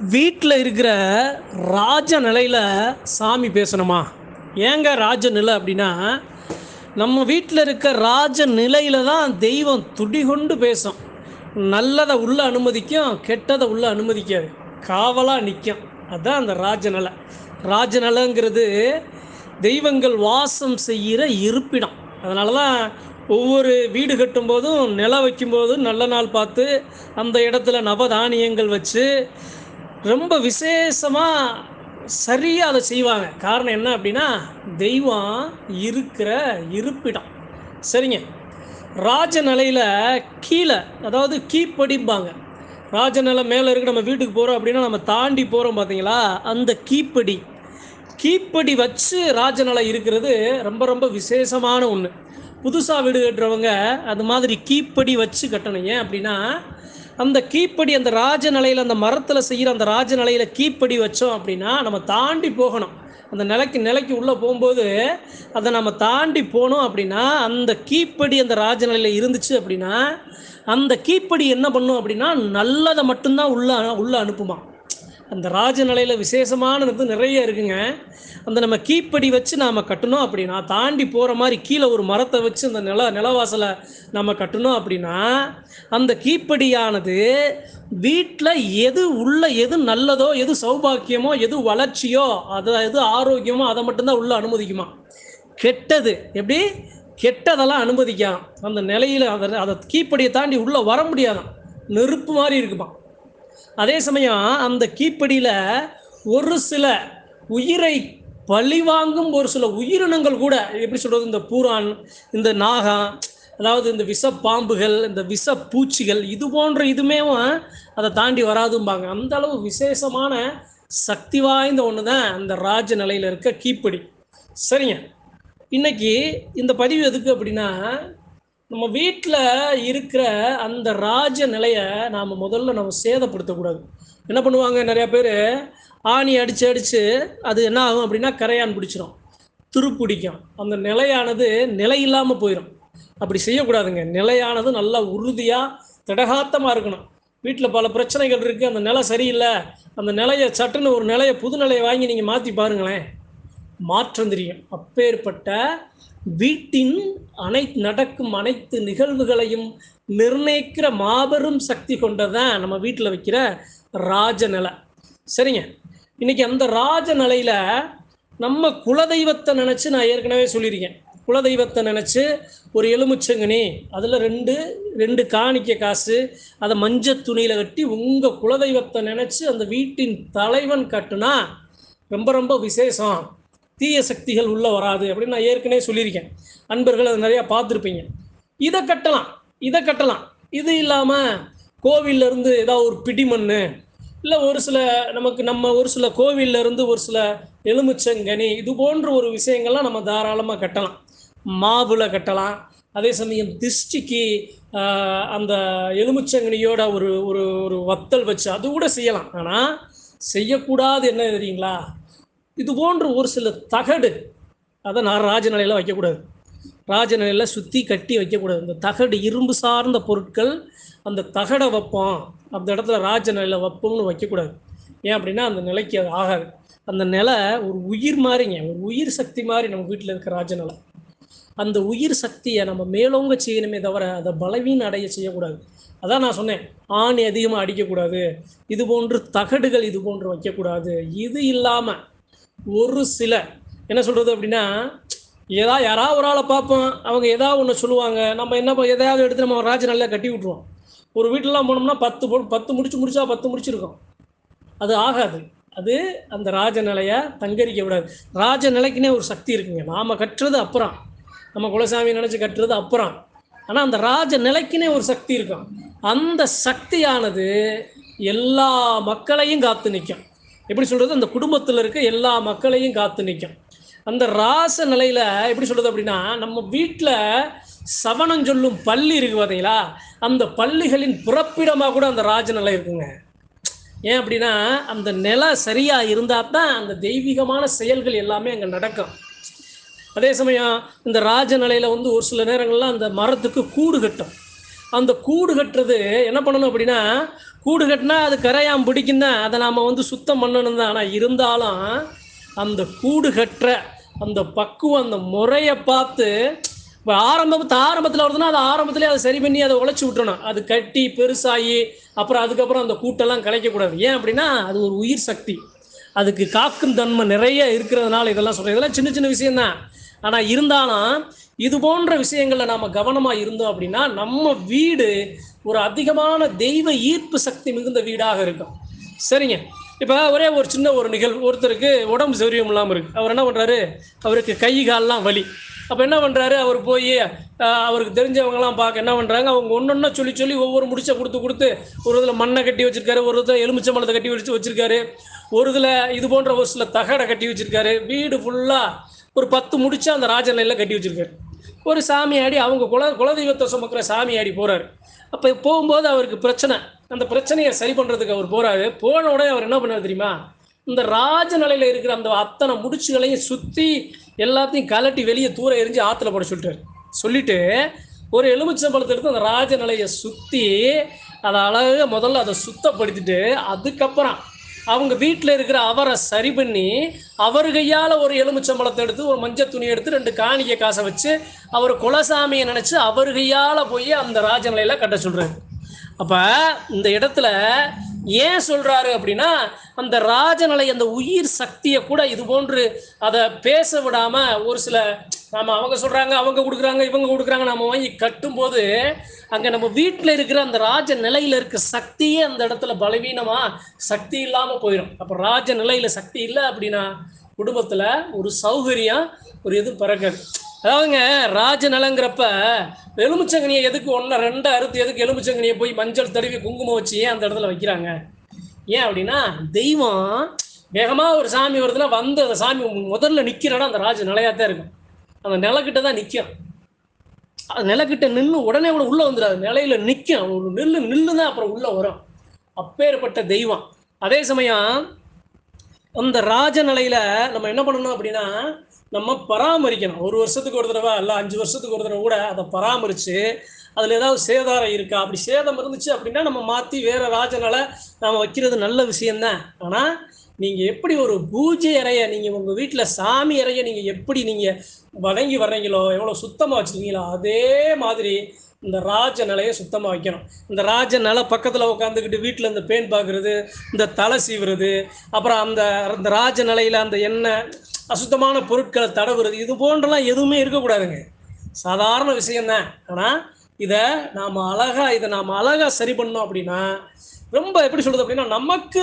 வீட்டில் இருக்கிற ராஜ நிலையில் சாமி பேசணுமா? ஏங்க ராஜ நிலை அப்படின்னா நம்ம வீட்டில் இருக்க ராஜ நிலையில் தான் தெய்வம் துடிகொண்டு பேசும். நல்லதை உள்ள அனுமதிக்கும் கெட்டதை உள்ள அனுமதிக்காது. காவலாக நிற்கும் அதுதான் அந்த ராஜ நிலை. தெய்வங்கள் வாசம் செய்கிற இருப்பிடம். அதனால தான் ஒவ்வொரு வீடு கட்டும்போதும் நிலம் வைக்கும்போதும் நல்ல நாள் பார்த்து அந்த இடத்துல நவதானியங்கள் வச்சு ரொம்ப விசேஷமாக சரியாக அதை செய்வாங்க. காரணம் என்ன அப்படின்னா தெய்வம் இருக்கிற இருப்பிடம். சரிங்க. ராஜ நிலையில் கீழே அதாவது கீப்படிம்பாங்க ராஜ நிலை மேலே இருக்க நம்ம வீட்டுக்கு போகிறோம் அப்படின்னா நம்ம தாண்டி போகிறோம் பார்த்தீங்களா அந்த கீப்படி கீப்படி வச்சு ராஜநிலை இருக்கிறது ரொம்ப ரொம்ப விசேஷமான ஒன்று புதுசாக வீடு கட்டுறவங்க அது மாதிரி கீப்படி வச்சு கட்டணும். ஏன் அப்படின்னா அந்த கீப்படி அந்த ராஜ நிலையில் அந்த மரத்தில் செய்கிற அந்த ராஜ நிலையில் கீப்படி வச்சோம் அப்படின்னா நம்ம தாண்டி போகணும். அந்த நிலைக்கு நிலைக்கு உள்ளே போகும்போது அதை நம்ம தாண்டி போனோம் அப்படின்னா அந்த கீப்படி அந்த ராஜ நிலையில் இருந்துச்சு அப்படின்னா அந்த கீப்படி என்ன பண்ணும் அப்படின்னா நல்லதை மட்டும்தான் உள்ள உள்ளே அனுப்புமா. அந்த ராஜ நிலையில் விசேஷமானது நிறைய இருக்குங்க. அந்த நம்ம கீப்படி வச்சு நாம் கட்டணும் அப்படின்னா தாண்டி போகிற மாதிரி கீழே ஒரு மரத்தை வச்சு அந்த நில நிலவாசலை நம்ம கட்டணும் அப்படின்னா அந்த கீப்படியானது வீட்டில் எது உள்ள எது நல்லதோ எது சௌபாக்கியமோ எது வளர்ச்சியோ அது எது ஆரோக்கியமோ அதை மட்டும்தான் உள்ள அனுமதிக்குமா? கெட்டது. எப்படி? கெட்டதெல்லாம் அனுமதிக்காம். அந்த நிலையில் அதை அதை கீப்படியை தாண்டி உள்ளே வர முடியாதான் நெருப்பு மாதிரி இருக்குமா அதே சமயம் அந்த கீப்படியில் ஒரு சில உயிரை பழிவாங்கும் ஒரு சில உயிரினங்கள் கூட எப்படி சொல்கிறது இந்த பூரான் இந்த நாகம் அதாவது இந்த விஷ பாம்புகள் இந்த விஷ பூச்சிகள் இது போன்ற இதுமே அதை தாண்டி வராதும்பாங்க. அந்த அளவு விசேஷமான சக்தி வாய்ந்த ஒன்று தான் அந்த ராஜ நிலையில் இருக்க கீப்படி. சரிங்க. இன்னைக்கு இந்த பதிவு எதுக்கு அப்படின்னா நம்ம வீட்டில் இருக்கிற அந்த ராஜ நிலையை நாம் முதல்ல நம்ம சேதப்படுத்தக்கூடாது. என்ன பண்ணுவாங்க நிறையா பேர்? ஆணி அடித்து அடித்து அது என்ன ஆகும் அப்படின்னா கரையான் பிடிச்சிரும். துருப்பிடிக்கும் அந்த நிலையானது நிலை இல்லாமல் போயிடும் அப்படி செய்யக்கூடாதுங்க. நிலையானது நல்லா உறுதியாக திடகாத்தமாக இருக்கணும். வீட்டில் பல பிரச்சனைகள் இருக்குது அந்த நிலை சரியில்லை. அந்த நிலையை சட்டுன்னு ஒரு நிலையை புது நிலையை வாங்கி நீங்கள் மாற்றி பாருங்களேன். மாற்றம் தெரியும். அப்பேற்பட்ட வீட்டின் அனை நடக்கும் அனைத்து நிகழ்வுகளையும் நிர்ணயிக்கிற மாபெரும் சக்தி கொண்டதான் நம்ம வீட்டில் வைக்கிற ராஜ நிலை சரிங்க. இன்னைக்கு அந்த ராஜநிலையில் நம்ம குலதெய்வத்தை நினச்சி நான் ஏற்கனவே சொல்லியிருக்கேன். குலதெய்வத்தை நினச்சி ஒரு எலுமிச்சங்கனி அதில் ரெண்டு ரெண்டு காணிக்க காசு அதை மஞ்சள் துணியில் கட்டி உங்கள் குலதெய்வத்தை நினச்சி அந்த வீட்டின் தலைவன் கட்டுனா ரொம்ப ரொம்ப விசேஷம். தீய சக்திகள் உள்ளே வராது அப்படின்னு நான் ஏற்கனவே சொல்லியிருக்கேன். அன்பர்கள் அதை நிறையா பார்த்துருப்பீங்க. இதை கட்டலாம் இதை கட்டலாம். இது இல்லாமல் கோவில்லேருந்து ஏதாவது ஒரு பிடிமண் இல்லை ஒரு சில நமக்கு நம்ம ஒரு சில கோவில்ல இருந்து ஒரு சில எலுமிச்சங்கனி இது போன்ற ஒரு விஷயங்கள்லாம் நம்ம தாராளமாக கட்டலாம். மாவுல கட்டலாம். அதே சமயம் திஷ்டிக்கு அந்த எலுமிச்சங்கனியோட ஒரு ஒரு ஒரு வத்தல் வச்சு அது கூட செய்யலாம். ஆனால் செய்யக்கூடாது என்ன தெரியுங்களா? இது போன்று ஒரு சில தகடு அதை நான் ராஜநிலையில் வைக்கக்கூடாது. ராஜநிலையில் சுற்றி கட்டி வைக்கக்கூடாது. இந்த தகடு இரும்பு சார்ந்த பொருட்கள் அந்த தகடை வைப்போம். அந்த இடத்துல ராஜநிலையில் வைப்போம்னு வைக்கக்கூடாது. ஏன் அப்படின்னா அந்த நிலைக்கு அது ஆகாது. அந்த நிலை ஒரு உயிர் மாதிரிங்க. ஒரு உயிர் சக்தி மாதிரி நம்ம வீட்டில் இருக்க ராஜநிலை அந்த உயிர் சக்தியை நம்ம மேலோங்க செய்யணுமே தவிர அதை பலவீன் அடைய செய்யக்கூடாது. அதான் நான் சொன்னேன். ஆணி அதிகமாக அடிக்கக்கூடாது. இது போன்று தகடுகள் இது போன்று வைக்கக்கூடாது. இது இல்லாமல் ஒரு சில. என்ன சொல்கிறது அப்படின்னா ஏதா யாராவது ஒரு ஆளை பார்ப்போம். அவங்க ஏதாவது ஒன்று சொல்லுவாங்க. நம்ம என்ன எதாவது எதையாவது எடுத்து நம்ம ராஜ நல்லா கட்டி விட்ருவோம் ஒரு வீட்டிலலாம் போனோம்னா பத்து பத்து முடிச்சு முடிச்சா பத்து முடிச்சிருக்கோம். அது ஆகாது. அது அந்த ராஜ நிலையை தங்கரிக்க விடாது. ராஜ நிலைக்குனே ஒரு சக்தி இருக்குங்க. நாம் கட்டுறது அப்புறம். நம்ம குலசாமி நினச்சி கட்டுறது அப்புறம். ஆனால் அந்த ராஜ நிலைக்குனே ஒரு சக்தி இருக்கும். அந்த சக்தியானது எல்லா மக்களையும் காத்து நிற்கும் எப்படி சொல்கிறது அந்த குடும்பத்தில் இருக்க எல்லா மக்களையும் காத்து நிற்கும் அந்த ராச நிலையில் எப்படி சொல்கிறது அப்படின்னா நம்ம வீட்டில் சவணம் சொல்லும் பள்ளி இருக்கு பார்த்தீங்களா அந்த பள்ளிகளின் பிறப்பிடமாக கூட அந்த ராஜ நிலை இருக்குங்க. ஏன் அப்படின்னா அந்த நிலை சரியாக இருந்தால் தான் அந்த தெய்வீகமான செயல்கள் எல்லாமே அங்கே நடக்கும். அதே சமயம் இந்த ராஜ நிலையில் வந்து ஒரு சில நேரங்கள்லாம் அந்த மரத்துக்கு கூடு கட்டும். அந்த கூடு கட்டுறது என்ன பண்ணணும் அப்படின்னா கூடு கட்டினா அது கரையாம் பிடிக்கும் தான். அதை நாம் வந்து சுத்தம் பண்ணணும் தான். ஆனால் இருந்தாலும் அந்த கூடு கட்டுற அந்த பக்குவம் அந்த முறையை பார்த்து இப்போ ஆரம்பத்து ஆரம்பத்தில் வருதுன்னா அது ஆரம்பத்திலே அதை சரி பண்ணி அதை உழைச்சி விட்டுறணும். அது கட்டி பெருசாகி அப்புறம் அதுக்கப்புறம் அந்த கூட்டெல்லாம் கலைக்கக்கூடாது. ஏன் அப்படின்னா அது ஒரு உயிர் சக்தி. அதுக்கு காக்கும் தன்மை நிறைய இருக்கிறதுனால இதெல்லாம் சொல்கிறேன் இதெல்லாம் சின்ன சின்ன விஷயம்தான். ஆனால் இருந்தாலும் இது போன்ற விஷயங்களில் நாம் கவனமாக இருந்தோம் அப்படின்னா நம்ம வீடு ஒரு அதிகமான தெய்வ ஈர்ப்பு சக்தி மிகுந்த வீடாக இருக்கும். சரிங்க. இப்போ ஒரே ஒரு சின்ன ஒரு நிகழ்வு. ஒருத்தருக்கு உடம்பு சௌரியம் இல்லாமல் இருக்குது அவர் என்ன பண்ணுறாரு அவருக்கு கை கால்லாம் வலி. அப்போ என்ன பண்ணுறாரு அவர் போய் அவருக்கு தெரிஞ்சவங்கலாம் பார்க்க என்ன பண்ணுறாங்க அவங்க ஒன்று ஒன்றா சொல்லி சொல்லி ஒவ்வொரு முடிச்ச கொடுத்து கொடுத்து ஒரு இதில் மண்ணை கட்டி வச்சிருக்காரு ஒரு இதில் எலுமிச்சம்பழத்தை கட்டி வச்சு வச்சுருக்காரு ஒரு இதில் இது போன்ற ஒரு சில தகடை கட்டி வச்சுருக்காரு. வீடு ஃபுல்லாக ஒரு பத்து முடிச்சு அந்த ராஜநிலையில் கட்டி வச்சிருக்காரு. ஒரு சாமியாடி அவங்க குல குலதெய்வத்தை சுமக்கிற சாமியாடி போகிறாரு அப்போ போகும்போது அவருக்கு பிரச்சனை. அந்த பிரச்சனையை சரி பண்ணுறதுக்கு அவர் போகிறாரு போன உடனே அவர் என்ன பண்ணார் தெரியுமா? இந்த ராஜ நிலையில் இருக்கிற அந்த அத்தனை முடிச்சுகளையும் சுற்றி எல்லாத்தையும் கலட்டி வெளியே தூர எரிஞ்சு ஆற்றுல போட சொல்லிட்டாரு. சொல்லிட்டு ஒரு எலுமிச்சம்பழத்தை எடுத்து அந்த ராஜநிலையை சுற்றி அதை அழகாக முதல்ல அதை சுத்தப்படுத்திட்டு அதுக்கப்புறம் அவங்க வீட்டில் இருக்கிற அவரை சரி பண்ணி அவர் கையால் ஒரு எலுமிச்சம்பழத்தை எடுத்து ஒரு மஞ்சள் துணி எடுத்து ரெண்டு காணிக்கை காசை வச்சு அவர் குலசாமியை நினச்சி அவர் கையால் போய் அந்த ராஜநிலையில் கட்ட சொல்கிறாரு அப்போ இந்த இடத்துல ஏன் சொல்கிறாரு அப்படின்னா அந்த ராஜநிலை அந்த உயிர் சக்தியை கூட இது போன்று அதை பேச விடாமல் ஒரு சில நாம அவங்க சொல்கிறாங்க அவங்க கொடுக்குறாங்க இவங்க கொடுக்குறாங்க நம்ம வாங்கி கட்டும்போது அங்கே நம்ம வீட்டில் இருக்கிற அந்த ராஜ நிலையில் இருக்க சக்தியே அந்த இடத்துல பலவீனமாக சக்தி இல்லாமல் போயிடும் அப்போ ராஜ நிலையில் சக்தி இல்லை அப்படின்னா குடும்பத்தில் ஒரு சௌகரியம் ஒரு இது பிறக்காது. அதாவதுங்க ராஜ நலங்கிறப்ப எலுமிச்சங்கனியை எதுக்கு ஒன்று ரெண்டு அறுத்து எதுக்கு எலுமிச்சங்கனியை போய் மஞ்சள் தடவி குங்குமம் வச்சு ஏன் அந்த இடத்துல வைக்கிறாங்க? ஏன் அப்படின்னா தெய்வம் வேகமாக ஒரு சாமி வருதுன்னா வந்து அந்த சாமி முதல்ல நிற்கிற இடம் அந்த ராஜ நிலையாக தான் இருக்கும். அந்த நிலக்கிட்ட தான் நிற்கும் அது நிலக்கிட்ட நின்று உடனே கூட உள்ளே வந்துடாது. நிலையில் நிற்கும் ஒரு நில்லு நில்லு தான் அப்புறம் உள்ளே வரும். அப்பேற்பட்ட தெய்வம். அதே சமயம் அந்த ராஜ நிலையில் நம்ம என்ன பண்ணணும் அப்படின்னா நம்ம பராமரிக்கணும். ஒரு வருஷத்துக்கு ஒரு தடவை இல்லை அஞ்சு வருஷத்துக்கு ஒரு தடவை கூட அதை பராமரித்து அதில் ஏதாவது சேதாரம் இருக்கா? அப்படி சேதம் இருந்துச்சு அப்படின்னா நம்ம மாற்றி வேறு ராஜனால நாம் வைக்கிறது நல்ல விஷயந்தான் ஆனால் நீங்கள் எப்படி ஒரு பூஜை அறையை நீங்கள் உங்கள் வீட்டில் சாமி அறையை நீங்கள் எப்படி நீங்கள் வணங்கி வர்றீங்களோ எவ்வளோ சுத்தமாக வச்சுருக்கீங்களோ அதே மாதிரி இந்த ராஜ நிலையை சுத்தமாக வைக்கணும். இந்த ராஜ நிலை பக்கத்தில் உட்காந்துக்கிட்டு வீட்டில் இந்த பேன் பார்க்குறது இந்த தலை சீவுறது அப்புறம் அந்த அந்த ராஜ நிலையில் அந்த எண்ணெய் அசுத்தமான பொருட்களை தடவுறது இது போன்றலாம் எதுவுமே இருக்கக்கூடாதுங்க. சாதாரண விஷயந்தான் ஆனால் இதை நாம் அழகாக இதை நாம் அழகாக சரி பண்ணோம் அப்படின்னா ரொம்ப எப்படி சொல்கிறது அப்படின்னா நமக்கு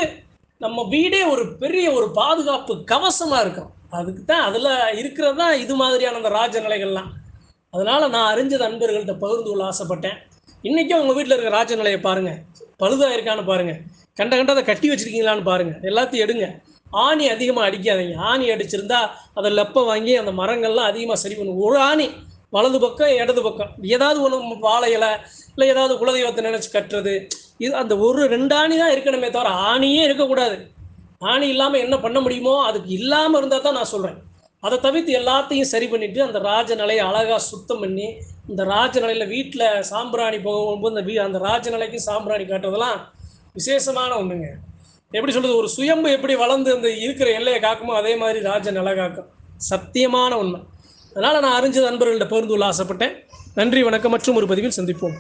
நம்ம வீடே ஒரு பெரிய ஒரு பாதுகாப்பு கவசமாக இருக்கும். அதுக்கு தான் அதில் இருக்கிறது தான் இது மாதிரியான அந்த ராஜ நிலைகள்லாம். அதனால் நான் அறிஞ்ச நண்பர்கள்ட்ட பகிர்ந்து கொள்ள ஆசைப்பட்டேன். இன்றைக்கும் உங்கள் வீட்டில் இருக்கிற ராஜ நிலையை பாருங்கள் பழுதாக இருக்கான்னு பாருங்கள் கண்ட கண்டதை கட்டி வச்சிருக்கீங்களான்னு பாருங்கள் எல்லாத்தையும் எடுங்க. ஆணி அதிகமாக அடிக்காதீங்க. ஆணி அடிச்சிருந்தா அதை லெப்ப வாங்கி அந்த மரங்கள்லாம் அதிகமாக சரி பண்ணும். ஒரு ஆணி வலது பக்கம் இடது பக்கம். ஏதாவது ஒன்று வாழை இலை இல்லை ஏதாவது குலதெய்வத்தை நினச்சி கட்டுறது. இது அந்த ஒரு ரெண்டு ஆணி தான் இருக்கணுமே தவிர ஆணியே இருக்கக்கூடாது. ஆணி இல்லாமல் என்ன பண்ண முடியுமோ அதுக்கு இல்லாமல் இருந்தால் தான் நான் சொல்கிறேன் அதை தவிர்த்து எல்லாத்தையும் சரி பண்ணிவிட்டு அந்த ராஜநிலையை அழகாக சுத்தம் பண்ணி இந்த ராஜநிலையில் வீட்டில் சாம்பிராணி போகும்போது அந்த வீ அந்த ராஜநிலைக்கு சாம்பிராணி காட்டுறதெல்லாம் விசேஷமான ஒன்றுங்க எப்படி சொல்கிறது ஒரு சுயம்பு எப்படி வளர்ந்து அந்த இருக்கிற எல்லையை காக்குமோ அதே மாதிரி ராஜ நிலை காக்கும். சத்தியமான உண்மை. அதனால் நான் அறிஞ்ச நண்பர்கள்ட்ட பகிர்ந்து கொள்ள ஆசைப்பட்டேன். நன்றி வணக்கம் மற்றும் ஒரு பதிவில் சந்திப்போம்.